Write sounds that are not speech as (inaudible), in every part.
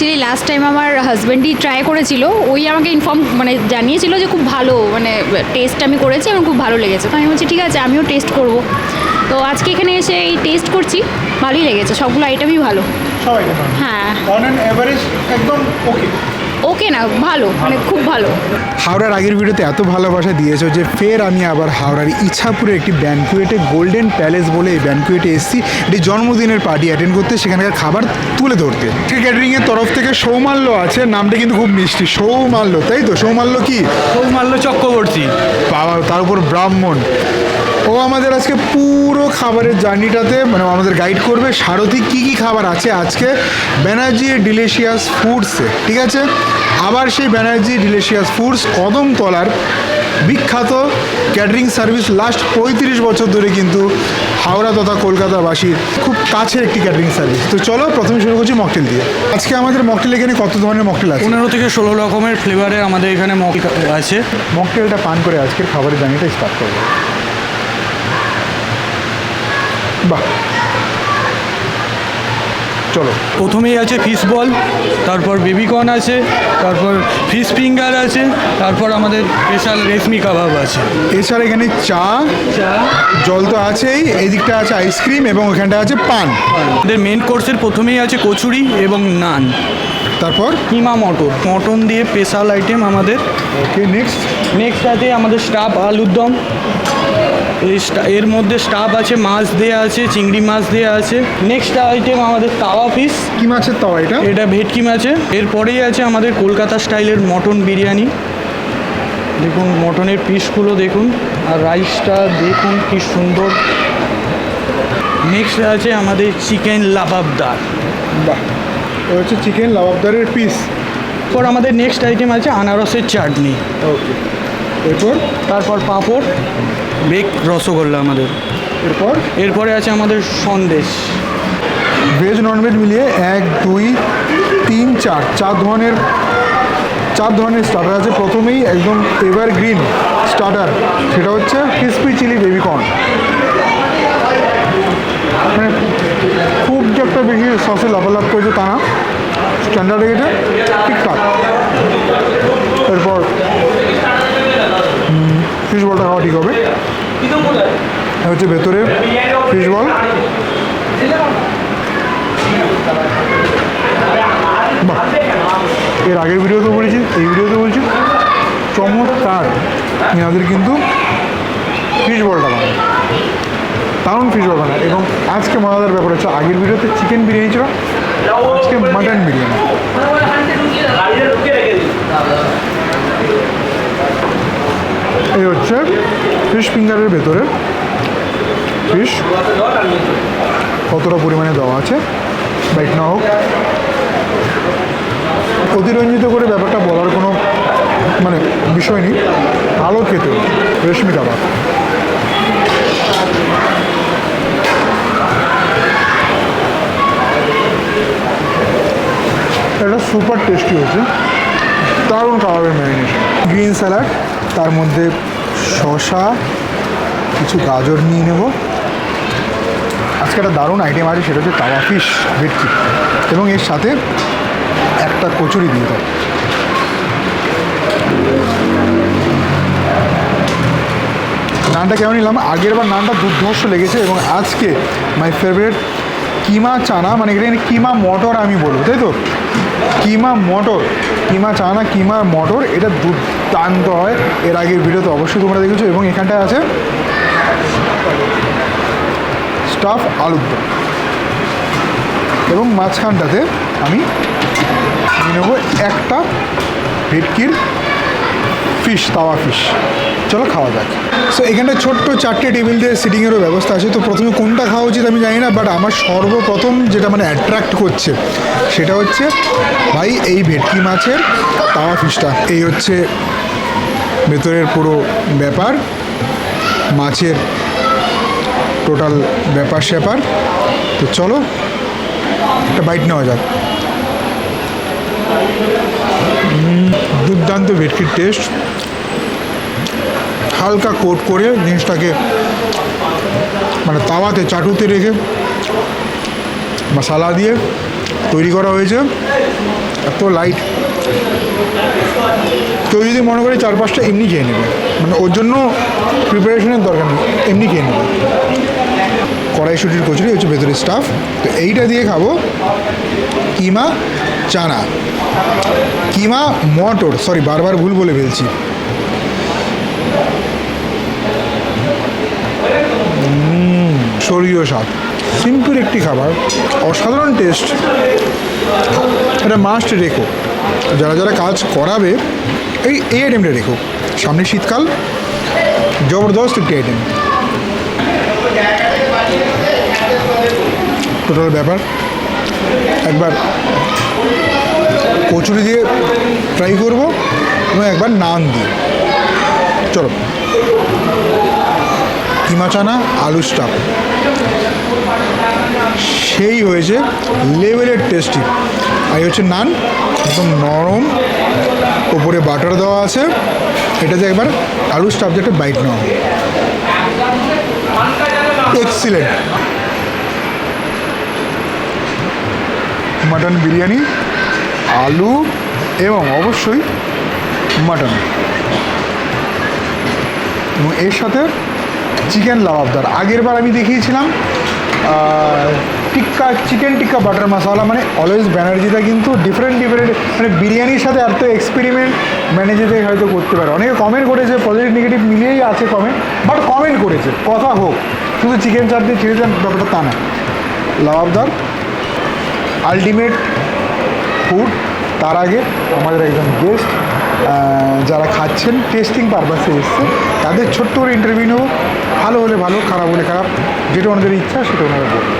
Actually last time আমার হাজব্যান্ডই try করেছিল ওই আমাকে ইনফর্ম মানে জানিয়েছিল যে খুব ভালো মানে টেস্ট আমি করেছি এবং খুব ভালো লেগেছে। তো আমি বলছি ঠিক আছে আমিও টেস্ট করব। তো আজকে এখানে এসে এই টেস্ট করছি ভালোই লেগেছে সবগুলো আইটেমই ভালো। হ্যাঁ। অন অ্যাভারেজ একদম ওকে ওকে না ভালো মানে খুব ভালো। হাওড়ার আগের ভিডিওতে এত ভালোবাসা দিয়েছ যে ফের আমি আবার হাওড়ার ইচ্ছাপুরে একটি ব্যানকুয়েটে গোল্ডেন প্যালেস বলে এই ব্যানকুয়েটে এসেছি। এটি জন্মদিনের পার্টি অ্যাটেন্ড করতে সেখানকার খাবার তুলে ধরতে। ক্যাটারিংয়ের তরফ থেকে সৌমাল্য আছে নামটা কিন্তু খুব মিষ্টি সৌমাল্য তাই তো? সৌমাল্য কি? সৌমাল্য চক্রবর্তী। বাবা তার উপর ব্রাহ্মণ। ও আমাদের আজকে পুরো খাবারের জার্নিটাতে মানে আমাদের গাইড করবে। সারথি কি কি খাবার আছে আজকে? ব্যানার্জি ডিলিশিয়াস ফুডসে ঠিক আছে? আবার সেই ব্যানার্জি ডিলিশিয়াস ফুডস কদমতলার বিখ্যাত ক্যাটারিং সার্ভিস লাস্ট পঁয়ত্রিশ বছর ধরে কিন্তু হাওড়া তথা কলকাতাবাসীর খুব কাছের একটি ক্যাটারিং সার্ভিস তো চলো প্রথমে শুরু করছি মকটেল দিয়ে। আজকে আমাদের মকটেল এখানে কত ধরনের মকটেল আছে? পনেরো থেকে ষোলো রকমের ফ্লেভারে আমাদের এখানে মক আছে। মকটেলটা পান করে আজকের খাবারের জার্নিটা স্টার্ট করব। বাহ। চলো। প্রথমেই আছে ফিশ বল তারপর বেবিকর্ন আছে তারপর ফিশ ফিঙ্গার আছে তারপর আমাদের স্পেশাল রেশমি কাবাব আছে। এছাড়া এখানে চা চা। জল তো আছেই এদিকটা আছে আইসক্রিম এবং ওখানটা আছে পান। আমাদের মেন কোর্সের প্রথমেই আছে কচুরি এবং নান। তারপর? কিমা মটন মটন দিয়ে স্পেশাল আইটেম আমাদের। ওকে নেক্সট নেক্সট আছে আমাদের স্টাফ আলুর দম। এর মধ্যে স্টাফ আছে মাছ দেওয়া আছে চিংড়ি মাছ দেওয়া আছে। নেক্সট আইটেম আমাদের তাওয়া পিস কি মাছের তাওয়া এটা? এটা ভেটকি মাছে এরপরেই আছে আমাদের কলকাতা স্টাইলের মটন বিরিয়ানি। দেখুন মটনের পিসগুলো দেখুন আর রাইসটা দেখুন কি সুন্দর। নেক্সট আছে আমাদের চিকেন লাবাবদার বাহ হচ্ছে চিকেন লাবাবদারের পিস এরপর আমাদের নেক্সট আইটেম আছে আনারসের চাটনি। ওকে এরপর? তারপর পাঁপড়। বেক রসগোল্লা আমাদের। এরপর? এরপরে আছে আমাদের সন্দেশ। ভেজ ননভেজ মিলিয়ে এক দুই তিন চার। চার ধরনের চার ধরনের স্টার্টার আছে। প্রথমেই একদম এভারগ্রিন স্টার্টার সেটা হচ্ছে ক্রিসপি চিলি বেবিকর্ন মানে খুব যে একটা বেশি সসে লাভালাভ করেছে তা না। স্ট্যান্ডার্ড এটা ঠিকঠাক এরপর ফিশ বলটা খাওয়া ঠিক হবে। হচ্ছে ভেতরে ফিশ বল বাহ, এর আগের ভিডিওতে বলেছি, এই ভিডিওতে বলছি। চমৎকার। এনাদের কিন্তু ফিশ বলটা বানায়। দারুণ ফিশ বল বানায়। এবং আজকে মজাদার ব্যাপার হচ্ছে, আগের ভিডিওতে চিকেন বিরিয়ানি ছিল আজকে মাটন বিরিয়ানি। এই হচ্ছে ফিশ ফিঙ্গারের ভেতরে। ফিশ কতটা পরিমাণে দেওয়া আছে? বাইক না হোক অতিরঞ্জিত করে ব্যাপারটা বলার কোনো মানে বিষয় নেই। ভালো খেতে রেশমি কাবাব এটা সুপার টেস্টি হচ্ছে দারুণ কাবাবের ম্যারিনেশন গ্রিন স্যালাড তার মধ্যে শসা, কিছু গাজর নিয়ে নেব। আজকে একটা দারুণ আইটেম আছে, সেটা হচ্ছে তাওয়া ফিশ ভেটকি এবং এর সাথে একটা কচুরি দিয়ে দাও নানটা কেমন নিলাম? আগের বার নানটা দুর্ধর্ষ লেগেছে এবং আজকে মাই ফেভারিট কিমা চানা মানে এখানে কিমা মটর আমি বলব, তাই তো? কিমা মটর, কিমা চানা, কিমা মটর, এটা দুর্দান্ত হয়, এর আগের ভিডিওতে অবশ্যই তোমরা দেখেছ এবং এখানটায় আছে স্টাফ আলুর দম এবং মাঝখানটাতে আমি নেব একটা ভেটকির ফিশ তাওয়া ফিশ চলো খাওয়া যাক। সো এখানে ছোট্ট চারটে টেবিল দিয়ে সিটিংয়েরও ব্যবস্থা আছে। তো প্রথমে কোনটা খাওয়া উচিত আমি জানি না বাট আমার সর্বপ্রথম যেটা মানে অ্যাট্রাক্ট করছে, সেটা হচ্ছে ভাই এই ভেটকি মাছের তাওয়া ফিশটা এই হচ্ছে ভেতরের পুরো ব্যাপার, মাছের টোটাল ব্যাপার স্যাপার। তো চলো, একটা বাইট নেওয়া যাক। দুর্দান্ত ভেটকির টেস্ট হালকা কোট করে জিনিসটাকে মানে তাওয়াতে চাটুতে রেখে মশালা দিয়ে তৈরি করা হয়েছে। এত লাইট কেউ যদি মনে করে চার পাঁচটা এমনি খেয়ে নেবে মানে ওর জন্য প্রিপারেশনের দরকার নেই, এমনি খেয়ে নেবে। কড়াইশুটির কচুরি হচ্ছে ভেতরের স্টাফ তো এইটা দিয়ে খাব কিমা চানা। কিমা মটর সরি বারবার ভুল বলে ফেলছি। স্বর্গীয় স্বাদ। সিম্পল একটি খাবার, অসাধারণ টেস্ট এটা মাস্ট রেখো। যারা যারা কাজ করাবে, এই এই আইটেমটা রেখো। সামনে শীতকাল, জবরদস্ত একটি আইটেম টোটাল ব্যাপার, একবার কচুরি দিয়ে ট্রাই করব এবং একবার নান দিয়ে। চলো। কিমা চানা আলু স্টাফ। সেই হয়েছে লেভেলের টেস্টি। আর হচ্ছে নান, একদম নরম উপরে বাটার দেওয়া আছে। এটাতে একবার আলু স্টাফ একটা বাইট নেওয়া। এক্সিলেন্ট। মাটন বিরিয়ানি, আলু এবং অবশ্যই মাটন। এবং এর সাথে চিকেন লাভাবদার। আগের বার আমি দেখিয়েছিলাম টিক্কা, চিকেন টিক্কা, বাটার মশলা মানে অলওয়েজ ব্যানার্জিটা কিন্তু ডিফারেন্ট ডিফারেন্ট মানে বিরিয়ানির সাথে এত এক্সপেরিমেন্ট ম্যানেজারে হয়তো করতে পারে। অনেকে কমেন্ট করেছে পজিটিভ নেগেটিভ মিলিয়েই আছে কমেন্ট বাট কমেন্ট করেছে, কথা হোক। শুধু চিকেন চাপ দিয়ে ছেড়ে দেন, ব্যাপারটা তা না। লাভাবদার আলটিমেট ফুড তার আগে আমাদের একজন গেস্ট যারা খাচ্ছেন টেস্টিং পারপাসে এসছে তাদের ছোট্ট করে ইন্টারভিউ নেব। ভালো হলে ভালো, খারাপ হলে খারাপ। যেটা ওনাদের ইচ্ছা, সেটা ওনারা বলবেন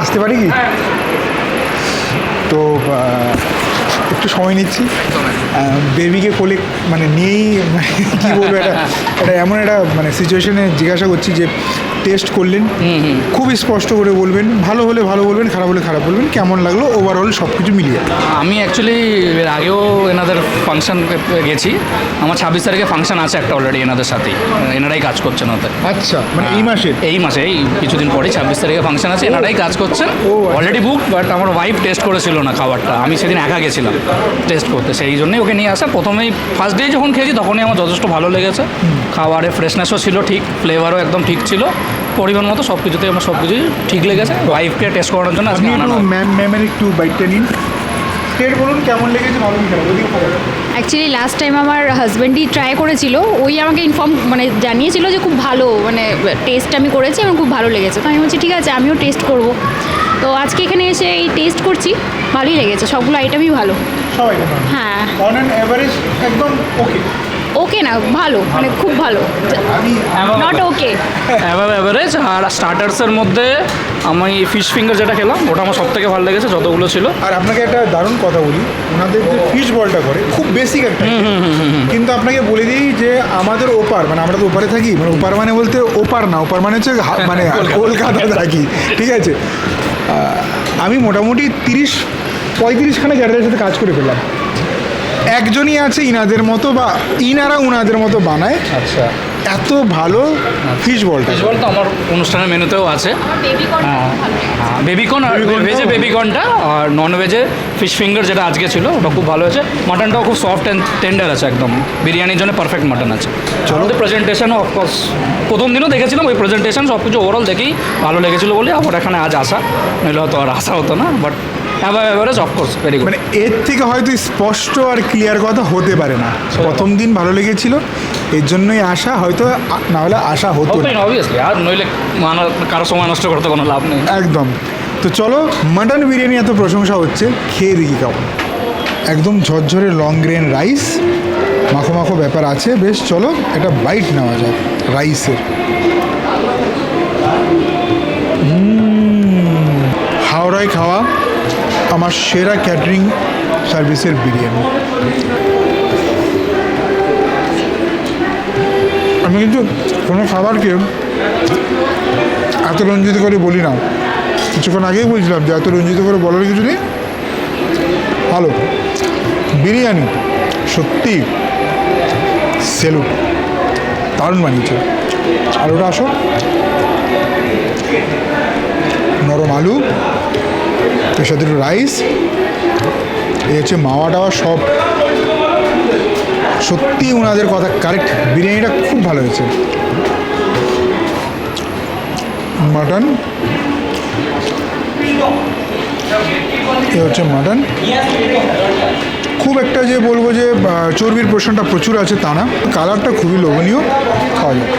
আসতে পারি কি? তো একটু সময় নিচ্ছি। বেবিকে কোলে মানে নিয়েই মানে কী বলব এটা এটা এমন একটা মানে সিচুয়েশনে জিজ্ঞাসা করছি যে টেস্ট করলেন খুবই স্পষ্ট করে বলবেন ভালো হলে ভালো বলবেন খারাপ হলে খারাপ বলবেন কেমন লাগল ওভারঅল সব কিছু মিলিয়ে? আমি অ্যাকচুয়ালি এর আগেও এনাদের ফাংশন গেছি আমার ছাব্বিশ তারিখে ফাংশন আছে একটা অলরেডি এনাদের সাথেই এনারাই কাজ করছেন ওতে। আচ্ছা মানে এই মাসে এই মাসে এই কিছুদিন পরে ছাব্বিশ তারিখে ফাংশন আছে এনারাই কাজ করছেন। অলরেডি বুক বাট আমার ওয়াইফ টেস্ট করেছিল না খাবারটা আমি সেদিন একা গেছিলাম টেস্ট করতে সেই জন্যই ওকে নিয়ে আসা। প্রথমেই ফার্স্ট ডে যখন খেয়েছি তখনই আমার যথেষ্ট ভালো লেগেছে। খাবারের ফ্রেশনেসও ছিল ঠিক ফ্লেভারও একদম ঠিক ছিল। পরিমাণ মতো সব কিছুতেই আমার সব কিছুই ঠিক লেগেছে ওয়াইফকে টেস্ট করানোর জন্য আজকে একটু আনানো ম্যাম ম্যামের একটু বাইকটা নিন। স্টেট বলুন কেমন লেগেছে ভালো কি খারাপ অ্যাকচুয়ালি লাস্ট টাইম আমার হাজব্যান্ডই ট্রাই করেছিল ওই আমাকে ইনফর্ম মানে জানিয়েছিল যে খুব ভালো মানে টেস্ট আমি করেছি আমার খুব ভালো লেগেছে। তো আমি বলছি ঠিক আছে আমিও টেস্ট করব। তো আজকে এখানে এসে এই টেস্ট করছি ভালোই লেগেছে সবগুলো আইটেমই ভালো। হ্যাঁ। অন অ্যান অ্যাভারেজ একদম ওকে ওকে না ভালো মানে খুব ভালো। আমি নট ওকে অ্যাভাব অ্যাভারেজ আর স্টার্টার্সের মধ্যে আমি ফিশ ফিঙ্গার যেটা খেলাম ওটা আমার সব থেকে ভালো লেগেছে যতগুলো ছিল। আর আপনাকে একটা দারুণ কথা বলি ওনাদের যে ফিশ বলটা করে খুব বেসিক একটা কিন্তু আপনাকে বলে দিই যে আমাদের ওপার মানে আমরা তো ওপারে থাকি মানে ওপার মানে বলতে ওপার না ওপার মানে হচ্ছে মানে (laughs) কলকাতা। থাকি ঠিক আছে? আমি মোটামুটি তিরিশ পঁয়ত্রিশখানে জায়গার সাথে কাজ করে ফেললাম। একজনই আছে ইনাদের মতো বা ইনারা উনাদের মতো বানায়। আচ্ছা। এত ভালো ফিশ বল বলটা ফিশবল তো আমার অনুষ্ঠানের মেনুতেও আছে। বেবি হ্যাঁ বেবিকর্ন আর corn টা ভেজে। বেবিকর্নটা আর নন ভেজে ফিশ ফিঙ্গার যেটা আজকে ছিল ওটা খুব ভালো হয়েছে। মাটনটাও খুব সফট অ্যান্ড টেন্ডার আছে একদম। বিরিয়ানির জন্য পারফেক্ট মাটন আছে। চলো। প্রেজেন্টেশনও অফকোর্স প্রথম দিনও দেখেছিলাম ওই প্রেজেন্টেশন সব কিছু ওভারঅল দেখেই ভালো লেগেছিলো বলে আবার এখানে আজ আসা। নইলে হয়তো আর আসা হতো না but have average of course very good মানে এর থেকে হয়তো স্পষ্ট আর ক্লিয়ার কথা হতে পারে না। প্রথম দিন ভালো লেগেছিল এর জন্যই আসা হয়তো না হলে আশা হতো না। অবভিয়াসলি আর নইলে কারও সময় নষ্ট করতে কোনো লাভ নেই। একদম। তো চলো মাটন বিরিয়ানি এত প্রশংসা হচ্ছে খেয়ে দেখি কেমন। একদম ঝরঝরে লং গ্রেন রাইস মাখো মাখো ব্যাপার আছে। বেশ চলো একটা বাইট নেওয়া যাক রাইসের হাওড়ায় খাওয়া। আমার সেরা ক্যাটারিং সার্ভিসের বিরিয়ানি। আমি কিন্তু কোনো খাবারকে এত রঞ্জিত করে বলি না। কিছুক্ষণ আগেই বলছিলাম যে এত রঞ্জিত করে বলার কিছু নেই। ভালো বিরিয়ানি সত্যি সেলুট। দারুণ বানিয়েছে। আলুটা আসো। নরম আলু। এর সাথে একটু রাইস এই হচ্ছে মাওয়া টাওয়া সব। সত্যি ওনাদের কথা কারেক্ট বিরিয়ানিটা খুব ভালো হয়েছে। মাটন। এ হচ্ছে মাটন। খুব একটা যে বলব যে চর্বির পোর্শনটা প্রচুর আছে তা না। কালারটা খুবই লোভনীয়। খাওয়া যাবে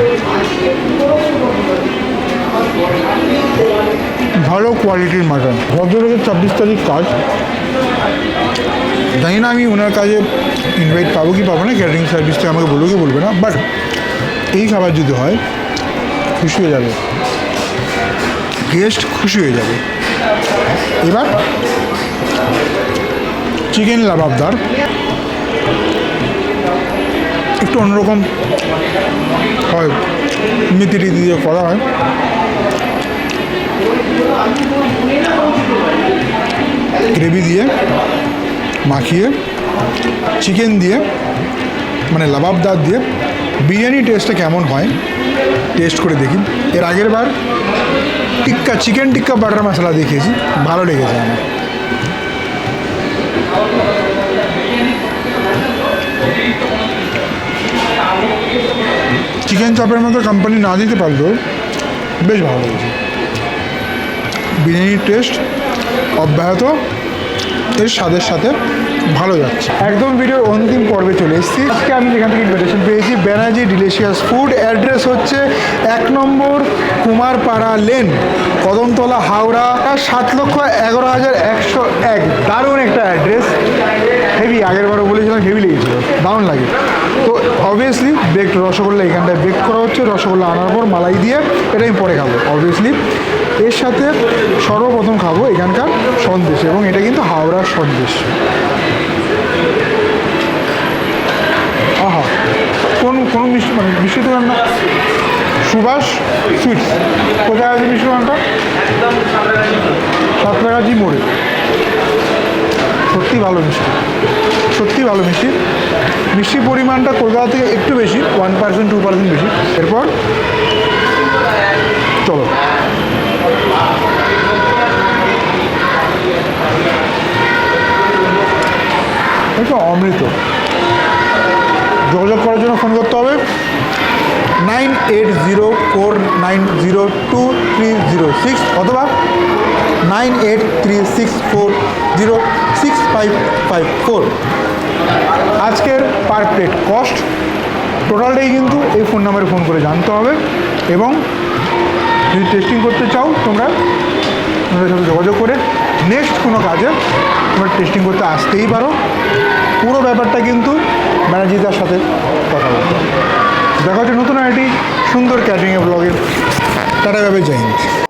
ভালো কোয়ালিটির মাটন ভদ্রলোকের ছাব্বিশ তারিখ কাজ। জানি না আমি ওনার কাজে ইনভাইট পাবো কি পাবো না ক্যাটারিং সার্ভিস থেকে আমাকে বলব কি বলবে না বাট এই খাবার যদি হয়, খুশি হয়ে যাবে। গেস্ট খুশি হয়ে যাবে। এবার চিকেন লাবাবদার। একটু অন্যরকম হয় মিতি টিতি দিয়ে করা হয়। গ্রেভি দিয়ে, মাখিয়ে চিকেন দিয়ে মানে লাবাবদার দিয়ে, বিরিয়ানি টেস্টটা কেমন হয় টেস্ট করে দেখি। এর আগের বার টিক্কা চিকেন টিক্কা বাটার মশলা দেখিয়েছি ভালো লেগেছে আমার। চিকেন চপের মতো কোম্পানি না দিতে পারলেও বেশ ভালো লেগেছে। বিরিয়ানির টেস্ট অব্যাহত। এর স্বাদের সাথে ভালো যাচ্ছে। একদম ভিডিওর অন্তিম পর্বে চলে এসেছি। আজকে আমি যেখান থেকে ইনভিটেশন পেয়েছি ব্যানার্জি ডিলিশিয়াস ফুড অ্যাড্রেস হচ্ছে এক নম্বর কুমারপাড়া লেন কদমতলা, হাওড়া, সাত লক্ষ এগারো হাজার একশো এক। দারুণ একটা অ্যাড্রেস হেভি আগের বারও বলেছিলাম হেভি লেগেছিল। দারুণ লাগে। তো অবভিয়াসলি বেকড রসগোল্লা এখানটায় বেক করা হচ্ছে। রসগোল্লা আনার পর মালাই দিয়ে এটা আমি পরে খাব অবভিয়াসলি এর সাথে সর্বপ্রথম খাব এখানকার সন্দেশ, এবং এটা কিন্তু হাওড়ার সন্দেশ। আহা, কোন কোন মিষ্টি মানে মিষ্টি দোকান না সুভাষ সুইটস। কোথায় আছে মিষ্টি দোকানটা সাঁতরাগাছি মোড়ে। সত্যি ভালো মিষ্টি। সত্যি ভালো মিষ্টি। মিষ্টির পরিমাণটা কলকাতা থেকে একটু বেশি ওয়ান পার্সেন্ট টু পার্সেন্ট বেশি। এরপর চলো। Nine zero two three zero six অথবা nine eight three six four zero six five five four আজকের পার প্লেট কস্ট, টোটালটাই কিন্তু এই ফোন নাম্বারে ফোন করে জানতে হবে এবং যদি টেস্টিং করতে চাও, তোমরা তোমাদের সাথে যোগাযোগ করে নেক্সট কোনো কাজে তোমরা টেস্টিং করতে আসতেই পারো পুরো ব্যাপারটা কিন্তু ম্যানেজিদার সাথে কথা বলতে। দেখা হচ্ছে নতুন আইটি সুন্দর ক্যাটিংয়ে ব্লগের টাটা ভাবে জয় হিন্দ।